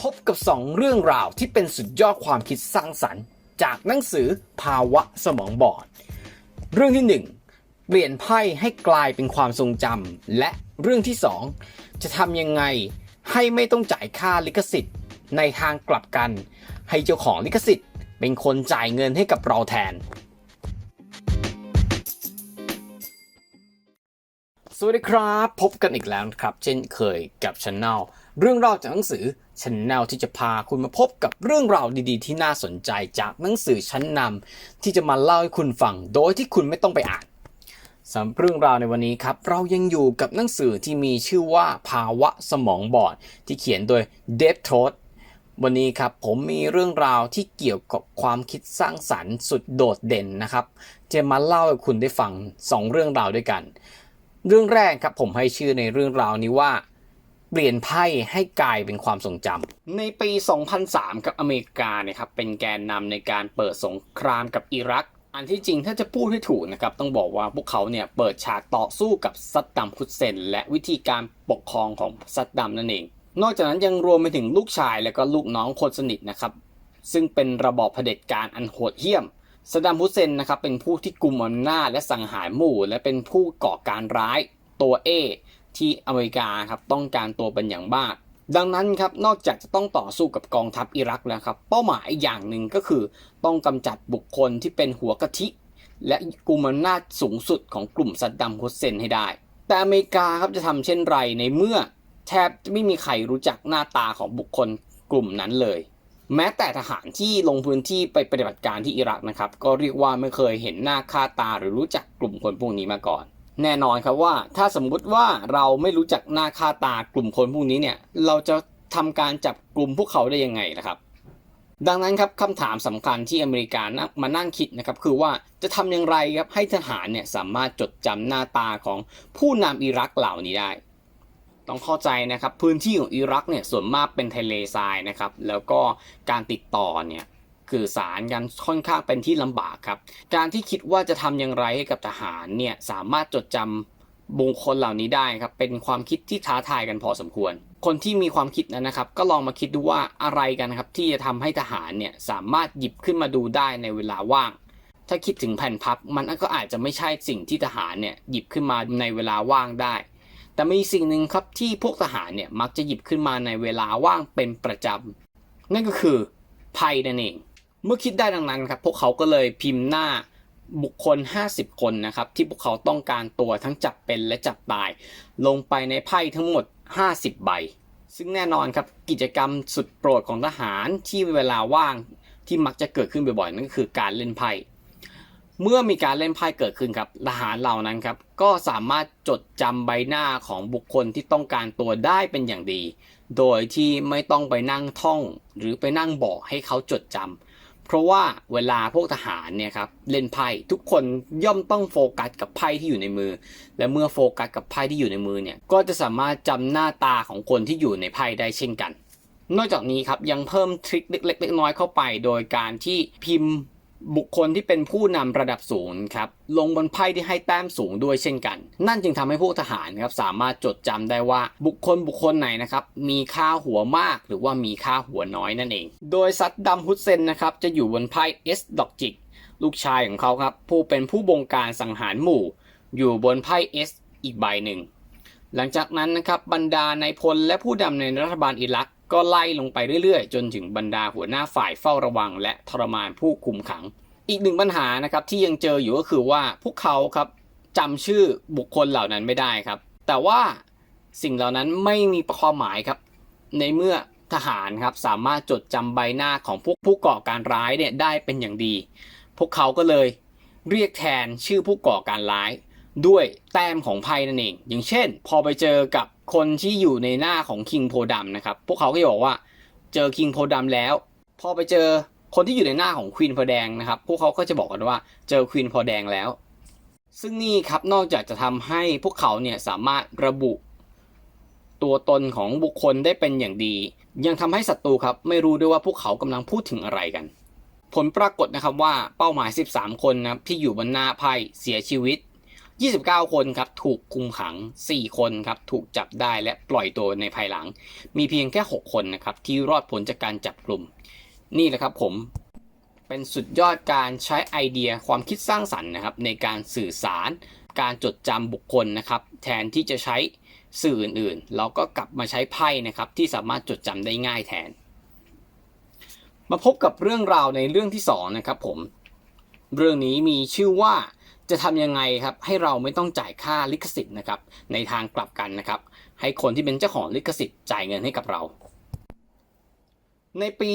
พบกับ 2 เรื่องราวที่เป็นสุดยอดความคิดสร้างสรรค์ จากหนังสือภาวะสมองบอด เรื่องที่ 1 เปลี่ยนไพ่ให้กลายเป็นความทรงจำและเรื่องที่ 2 จะทำยังไงให้ไม่ต้องจ่ายค่าลิขสิทธิ์ ในทางกลับกัน ให้เจ้าของลิขสิทธิ์ เป็นคนจ่ายเงินให้กับเราแทน สวัสดีครับ พบกันอีกแล้วครับ เช่นเคยกับช anel เรื่องราวจากหนังสือช anel ที่จะพาคุณมาพบกับเรื่องราวดีๆ ที่น่าสนใจจากหนังสือชั้นนำที่จะมาเล่าให้คุณฟังโดยที่คุณไม่ต้องไปอ่านสำหรับเรื่องราวในวันนี้ครับ เรายังอยู่กับหนังสือที่มีชื่อว่าภาวะสมองบอด ที่เขียนโดยเดฟโทสวันนี้ครับผมมีเรื่องราวที่เกี่ยวกับความคิดสร้างสรรค์สุดโดดเด่นนะครับ จะมาเล่าให้คุณได้ฟังสองเรื่องราวด้วยกัน เรื่องแรกครับผมให้ชื่อในเรื่องราวนี้ว่า เปลี่ยนไพ่ให้กลายเป็นความทรงจำในปี 2003 กับอเมริกาเนี่ยครับเป็นแกนนำในการเปิดสงครามกับอิรัก อันที่จริงถ้าจะพูดให้ถูกนะครับต้องบอกว่าพวกเขาเนี่ยเปิดฉากต่อสู้กับซัดดัมฮุสเซน และวิธีการปกครองของซัดดัมนั่นเอง นอกจากนั้นยังรวมไปถึงลูกชายและก็ลูกน้องคนสนิทนะครับซึ่งเป็นระบอบเผด็จการอันโหดเหี้ยมซัดดัมฮุสเซนนะครับเป็นผู้ที่กุมอำนาจและสังหารหมู่ และเป็นผู้ก่อการร้ายตัวเอ ที่อเมริกาครับต้องการตัวเป็นอย่างมากดังนั้นครับนอกจากจะต้องต่อสู้กับกองทัพอิรักแล้วครับ เป้าหมายอย่างหนึ่งก็คือ ต้องกำจัดบุคคลที่เป็นหัวกะทิ และกุมอำนาจสูงสุดของกลุ่มซัดดัมฮุสเซนให้ได้ แต่อเมริกาครับจะทำเช่นไรในเมื่อแทบจะไม่มีใครรู้จักหน้าตาของบุคคลกลุ่มนั้นเลย แม้แต่ทหารที่ลงพื้นที่ไปปฏิบัติการที่อิรักนะครับ ก็เรียกว่าไม่เคยเห็นหน้าค่าตาหรือรู้จักกลุ่มคนพวกนี้มาก่อน แน่นอนครับว่าถ้าสมมุติว่าเราไม่รู้จักหน้าค่าตากลุ่มคนพวกนี้เนี่ยเราจะทำการจับกลุ่มพวกเขาได้ยังไงนะครับ ดังนั้นครับคำถามสำคัญที่อเมริกานั่งมานั่งคิดนะครับคือว่าจะทำอย่างไรครับให้ทหารเนี่ยสามารถจดจำหน้าตาของผู้นำอิรักเหล่านี้ได้ ต้องเข้าใจนะครับพื้นที่ของอิรักเนี่ยส่วนมากเป็นทะเลทรายนะครับแล้วก็การติดต่อเนี่ย คือสารกันค่อนข้างเป็นที่ลำบากครับ การที่คิดว่าจะทำอย่างไรให้กับทหารเนี่ยสามารถจดจำบุคคลเหล่านี้ได้ครับเป็นความคิดที่ท้าทายกันพอสมควร คนที่มีความคิดนั้นนะครับ ก็ลองมาคิดดูว่าอะไรกันครับที่จะทำให้ทหารเนี่ยสามารถหยิบขึ้นมาดูได้ในเวลาว่าง ถ้าคิดถึงแผ่นพับมันก็อาจจะไม่ใช่สิ่งที่ทหารเนี่ยหยิบขึ้นมาในเวลาว่างได้ แต่มีสิ่งหนึ่งครับที่พวกทหารเนี่ยมักจะหยิบขึ้นมาในเวลาว่างเป็นประจำนั่นก็คือไพ่นั่นเอง เมื่อคิดได้ดังนั้นครับพวกเขาก็เลยพิมพ์หน้าบุคคล 50 คนนะครับที่พวกเขาต้องการตัวทั้งจับเป็นและจับตาย ลงไปในไพ่ทั้งหมด 50 ใบ ซึ่งแน่นอนครับกิจกรรมสุดโปรดของทหารที่เวลาว่างที่มักจะเกิดขึ้นบ่อยๆนั่นก็คือการเล่นไพ่เมื่อมีการเล่นไพ่เกิดขึ้นครับทหารเหล่านั้นครับก็สามารถจดจำใบหน้าของบุคคลที่ต้องการตัวได้เป็นอย่างดี โดยที่ไม่ต้องไปนั่งท่อง หรือไปนั่งบอกให้เขาจดจำ เพราะว่าเวลาพวกทหารเนี่ยครับเล่นไพ่ทุกคนย่อมต้องโฟกัสกับไพ่ที่อยู่ในมือ และเมื่อโฟกัสกับไพ่ที่อยู่ในมือเนี่ยก็จะสามารถจำหน้าตาของคนที่อยู่ในไพ่ได้เช่นกัน นอกจากนี้ครับยังเพิ่มทริคเล็กๆน้อยๆเข้าไป โดยการที่พิมพ์ บุคคลที่เป็นผู้นำระดับสูงครับลงบนไพ่ที่ให้แต้มสูงด้วยเช่นกัน นั่นจึงทำให้พวกทหารครับสามารถจดจำได้ว่าบุคคลบุคคลไหนนะครับมีค่าหัวมากหรือว่ามีค่าหัวน้อยนั่นเอง โดยซัดดัมฮุสเซนนะครับจะอยู่บนไพ่เอสดอกจิกลูกชายของเขาครับผู้เป็นผู้บงการสังหารหมู่ อยู่บนไพ่เอสอีกใบหนึ่ง หลังจากนั้นนะครับบรรดาในพลและผู้นำในรัฐบาลอิรัก ก็ไล่ลงไปเรื่อยๆ จนถึงบรรดาหัวหน้าฝ่ายเฝ้าระวัง และทรมานผู้คุมขัง อีกหนึ่งปัญหานะครับที่ยังเจออยู่ก็คือว่าพวกเขาครับจำชื่อบุคคลเหล่านั้นไม่ได้ครับ แต่ว่าสิ่งเหล่านั้นไม่มีความหมายครับ ในเมื่อทหารครับสามารถจดจำใบหน้าของพวกผู้ก่อการร้ายเนี่ยได้เป็นอย่างดี พวกเขาก็เลยเรียกแทนชื่อผู้ก่อการร้าย ด้วยแต้มของไพ่นั่นเอง อย่างเช่น พอไปเจอกับ คนที่อยู่ในหน้าของคิงโพดำนะครับ พวกเขาก็จะบอกว่าเจอคิงโพดำแล้ว พอไปเจอคนที่อยู่ในหน้าของควีนโพแดงนะครับ พวกเขาก็จะบอกกันว่าเจอควีนโพแดงแล้ว ซึ่งนี่ครับนอกจากจะทำให้พวกเขาเนี่ยสามารถระบุ ตัวตนของบุคคลได้เป็นอย่างดี ยังทำให้ศัตรูครับไม่รู้ด้วยว่าพวกเขากำลังพูดถึงอะไรกัน ผลปรากฏนะครับว่าเป้าหมาย 13 คนนะที่อยู่บนหน้าไพ่เสียชีวิต 29 คนครับถูกคุมขัง 4 คนครับถูกจับได้และปล่อยตัวในภายหลัง มีเพียงแค่ 6 คนนะครับที่รอดพ้นจากการจับกลุ่ม นี่แหละครับผมเป็นสุดยอดการใช้ไอเดียความคิดสร้างสรรค์นะครับในการสื่อสาร การจดจำบุคคลนะครับแทนที่จะใช้สื่ออื่นๆ เราก็กลับมาใช้ไพ่นะครับที่สามารถจดจำได้ง่ายแทน มาพบกับเรื่องราวในเรื่องที่สองนะครับผมเรื่องนี้มีชื่อว่า จะทำยังไงครับให้เราไม่ต้องจ่ายค่าลิขสิทธิ์นะครับในทางกลับกันนะครับให้คนที่เป็นเจ้าของลิขสิทธิ์จ่ายเงินให้กับเรา ในปี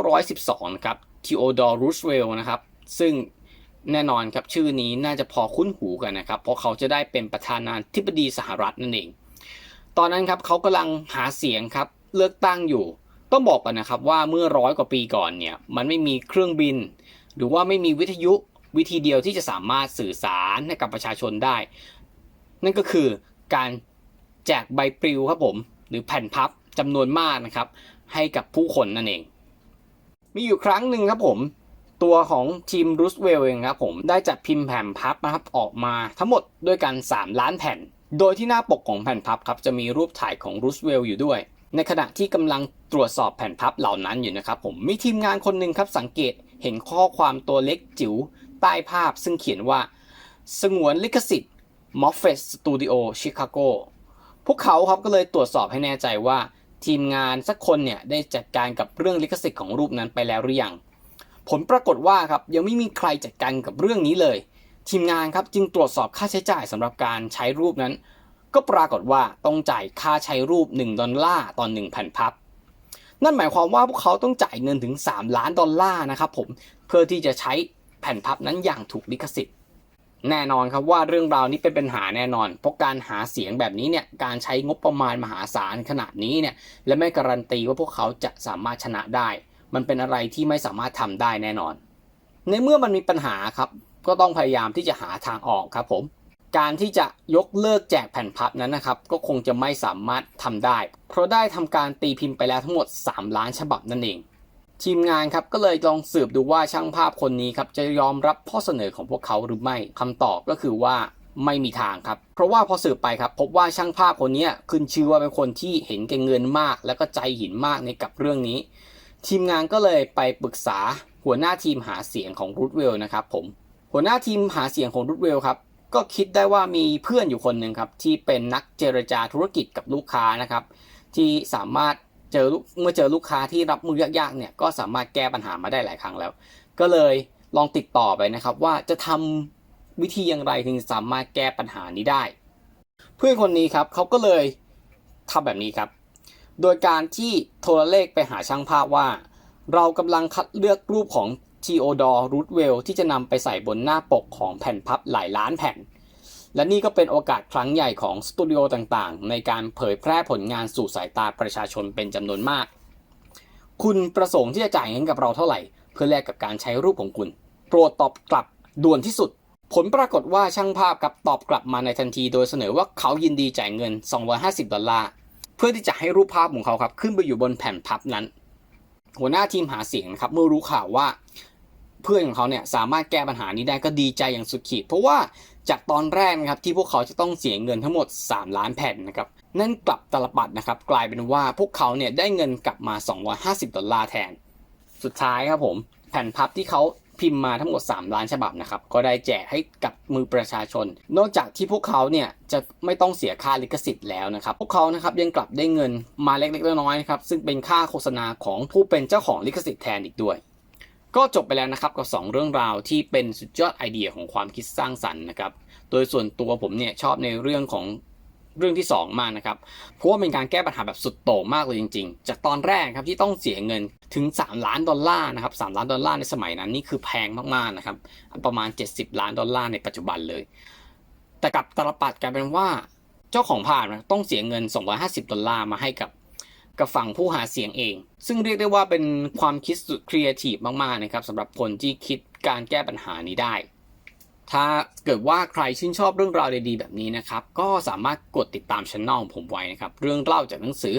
1912 นะครับทีโอดอร์รูสเวลล์นะครับซึ่งแน่นอนครับชื่อนี้น่าจะพอคุ้นหูกันนะครับ เพราะเขาจะได้เป็นประธานาธิบดีสหรัฐนั่นเอง ตอนนั้นครับเขากำลังหาเสียงครับเลือกตั้งอยู่ ต้องบอกกันนะครับว่าเมื่อร้อยกว่าปีก่อนเนี่ยมันไม่มีเครื่องบิน หรือว่าไม่มีวิทยุ วิธีเดียวที่จะสามารถสื่อสารให้กับประชาชนได้ นั่นก็คือการแจกใบปลิวครับผมหรือแผ่นพับจำนวนมากนะครับ ให้กับผู้คนนั่นเอง มีอยู่ครั้งหนึ่งครับผม ตัวของทีมรูสเวลเองครับผมได้จัดพิมพ์แผ่นพับนะครับออกมาทั้งหมดด้วยกัน 3 ล้านแผ่น โดยที่หน้าปกของแผ่นพับครับจะมีรูปถ่ายของรูสเวลอยู่ด้วย ในขณะที่กำลังตรวจสอบแผ่นพับเหล่านั้นอยู่นะครับผมมีทีมงานคนหนึ่งครับสังเกตเห็นข้อความตัวเล็กจิ๋ว ใต้ภาพซึ่งเขียนว่า สงวนลิขสิทธิ์ Moffett Studio Chicago พวกเขาครับก็เลยตรวจสอบให้แน่ใจว่าทีมงานสักคนเนี่ยได้จัดการกับเรื่องลิขสิทธิ์ของรูปนั้นไปแล้วหรือยัง ผลปรากฏว่าครับยังไม่มีใครจัดการกับเรื่องนี้เลย ทีมงานครับจึงตรวจสอบค่าใช้จ่ายสำหรับการใช้รูปนั้น ก็ปรากฏว่าต้องจ่ายค่าใช้รูป 1 ดอลลาร์ต่อ1แผ่นพับ นั่นหมายความว่าพวกเขาต้องจ่ายเงินถึง 3 ล้านดอลลาร์นะครับผมเพื่อที่จะใช้ ผ่นพับนั้นอย่างถูกลิขสิทธิ์ แน่นอนครับว่าเรื่องราวนี้เป็นปัญหาแน่นอน เพราะการหาเสียงแบบนี้เนี่ยการใช้งบประมาณมหาศาลขนาดนี้เนี่ยและไม่การันตีว่าพวกเขาจะสามารถชนะได้ มันเป็นอะไรที่ไม่สามารถทำได้แน่นอน ในเมื่อมันมีปัญหาครับก็ต้องพยายามที่จะหาทางออกครับผมการที่จะยกเลิกแจกแผ่นพับนั้นนะครับ ก็คงจะไม่สามารถทำได้ เพราะได้ทำการตีพิมพ์ไปแล้วทั้งหมด 3 ล้านฉบับนั่นเอง ทีมงานครับก็เลยลองสืบดูว่าช่างภาพคนนี้ครับจะยอมรับข้อเสนอของพวกเขาหรือไม่คำตอบก็คือว่าไม่มีทางครับ เพราะว่าพอสืบไปครับ พบว่าช่างภาพคนนี้ขึ้นชื่อว่าเป็นคนที่เห็นแก่เงินมาก และก็ใจหินมากในกับเรื่องนี้ ทีมงานก็เลยไปปรึกษาหัวหน้าทีมหาเสียงของรูทเวลนะครับผมหัวหน้าทีมหาเสียงของรูทเวลครับก็คิดได้ว่ามีเพื่อนอยู่คนหนึ่งครับที่เป็นนักเจรจาธุรกิจกับลูกค้านะครับ ที่สามารถ เจอลูกเมื่อเจอลูกค้าที่รับมือยากๆเนี่ยก็สามารถแก้ปัญหามาได้หลายครั้งแล้ว ก็เลยลองติดต่อไปนะครับ ว่าจะทำวิธีอย่างไรถึงสามารถแก้ปัญหานี้ได้ เพื่อนคนนี้ครับเขาก็เลยทำแบบนี้ครับ โดยการที่โทรเลขไปหาช่างภาพว่า เรากำลังคัดเลือกรูปของทีโอดอร์รูทเวลที่จะนำไปใส่บนหน้าปกของแผ่นพับหลายล้านแผ่น และนี่ก็เป็นโอกาสครั้งใหญ่ของสตูดิโอต่างๆ ในการเผยแพร่ผลงานสู่สายตาประชาชนเป็นจำนวนมาก คุณประสงค์ที่จะจ่ายเงินกับเราเท่าไหร่ เพื่อแลกกับการใช้รูปของคุณ โปรดตอบกลับด่วนที่สุด ผลปรากฏว่าช่างภาพกับตอบกลับมาในทันที โดยเสนอว่าเขายินดีจ่ายเงิน 250 ดอลลาร์ เพื่อที่จะให้รูปภาพของเขาครับขึ้นไปอยู่บนแผ่นพับนั้น หัวหน้าทีมหาเสียงนะครับเมื่อรู้ข่าวว่า เพื่อนของเขาเนี่ยสามารถแก้ปัญหานี้ได้ก็ดีใจอย่างสุดขีด เพราะว่าจากตอนแรกนะครับที่พวกเขาจะต้องเสียเงินทั้งหมด 3 ล้านแผ่นนะครับนั่นกลับตลปัดนะครับกลายเป็นว่าพวกเขาเนี่ยได้เงินกลับมา 250 ดอลลาร์แทน สุดท้ายครับผมแผ่นพับที่เขาพิมพ์มาทั้งหมด 3 ล้านฉบับนะครับก็ได้แจกให้กับมือประชาชน นอกจากที่พวกเขาเนี่ยจะไม่ต้องเสียค่าลิขสิทธิ์แล้วนะครับพวกเขานะครับยังกลับได้เงินมาเล็กๆน้อยๆนะครับซึ่งเป็นค่าโฆษณาของผู้เป็นเจ้าของลิขสิทธิ์แทนอีกด้วย ก็จบไปแล้วนะครับกับ 2 เรื่องราวที่เป็นสุดยอดไอเดียของความคิดสร้างสรรค์นะครับ โดยส่วนตัวผมเนี่ยชอบในเรื่องของเรื่องที่ 2 มากนะครับ เพราะว่าเป็นการแก้ปัญหาแบบสุดโต่งมากเลยจริง ๆ จากตอนแรกครับที่ต้องเสียเงินถึง 3 ล้านดอลลาร์นะครับ3ล้านดอลลาร์ในสมัยนั้นนี่คือแพงมากๆนะครับ ประมาณ 70 ล้านดอลลาร์ในปัจจุบันเลย แต่กับตลปัดกลายเป็นว่าเจ้าของภานต้องเสียเงิน 250 ดอลลาร์มาให้กับ กับฝั่งผู้หาเสียงเอง ซึ่งเรียกได้ว่าเป็นความคิดสุดครีเอทีฟมากๆนะครับสำหรับคนที่คิดการแก้ปัญหานี้ได้ ถ้าเกิดว่าใครชื่นชอบเรื่องราวดีๆแบบนี้นะครับ ก็สามารถกดติดตามช่องของผมไว้นะครับ เรื่องเล่าจากหนังสือ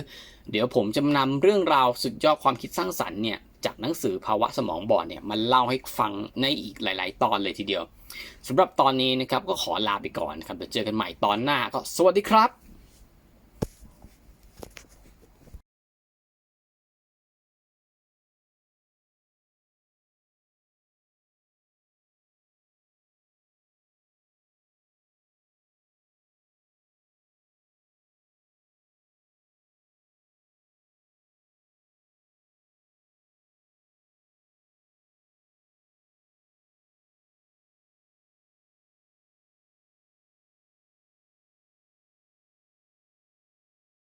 เดี๋ยวผมจะนำเรื่องราวสุดยอดความคิดสร้างสรรค์เนี่ยจากหนังสือภาวะสมองบอดเนี่ยมันเล่าให้ฟังในอีกหลาย ๆ ตอนเลยทีเดียวสำหรับตอนนี้นะครับก็ขอลาไปก่อนครับเดี๋ยวเจอกันใหม่ตอนหน้าก็สวัสดีครับ